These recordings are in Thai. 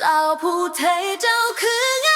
เจ้าผู้ไทยเจ้าคือ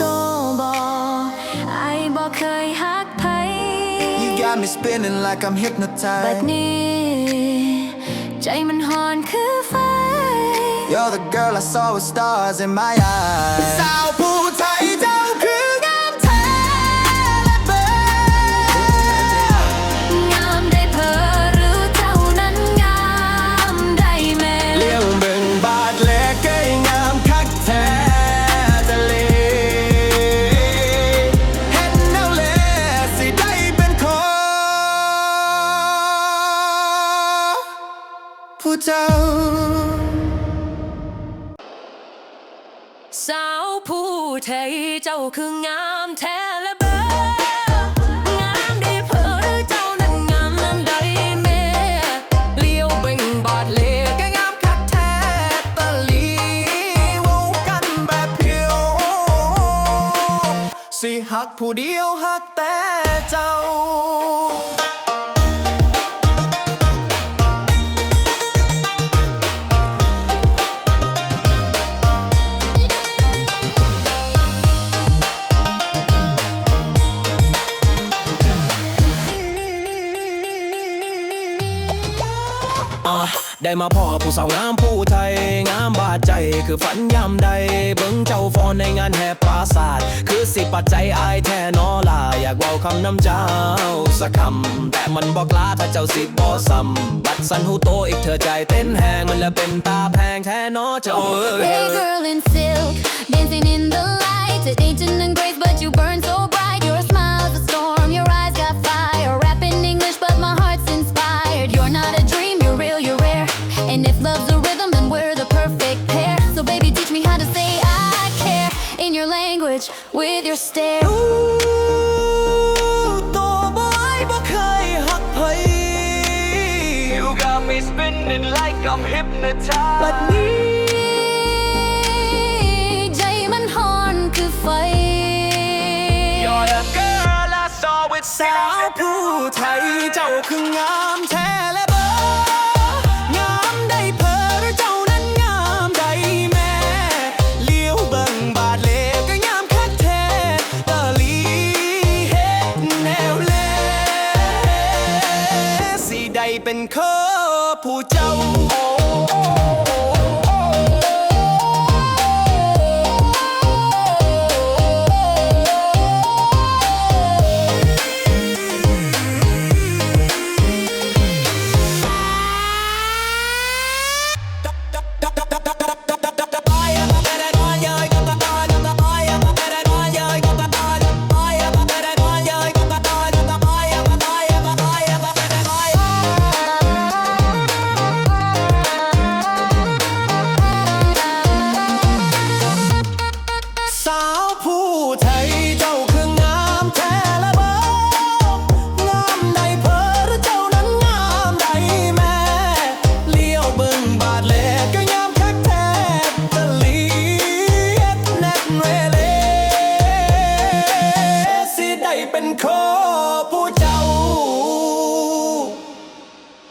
got me spinning like I'm บัด hypnotized นี้ใจมันหอนคือไฟ You're the girl I saw with stars in my eyes สาวผู้ไทย ผู้เจ้า สาวผู้ไทยเจ้าคืองามแท้และเบองามได้เพอหรือเจ้านั้นงามนั้นได้แม่เลี้ยวเบ่งบาดเล่ก็งามคักแท้ตะลีเว้ากันแบบเพียวสิหักผู้เดียวหักแต่เจ้า ได้มาพ่อผู้สาวงามผู้ไทย งามบาดใจคือฝันยามใด เบิ่งเจ้าฟอนในงานแห่ปราศาสตร์คือสิปัจจัยอายแท้นอลา อยากเว้าคำน้ำเจ้าสักคำแต่มันบอกลาถ้าเจ้าสิบ่ซ้ำบัดสันหูโตอีกเธอใจเต้นแหงมันละเป็นตาแพงแท้นอเจ้าเอ้ย Hey girl in silk, dancing in your language, with your stare ตัวบ่ไอ้บ่เคยหักไผ You got me spinning like I'm hypnotized บัดนี้ใจมันหอนคือไฟ You're the girl I saw with สาวผู้ไทยเจ้าคืองาม เป็นข้อผู้ใจ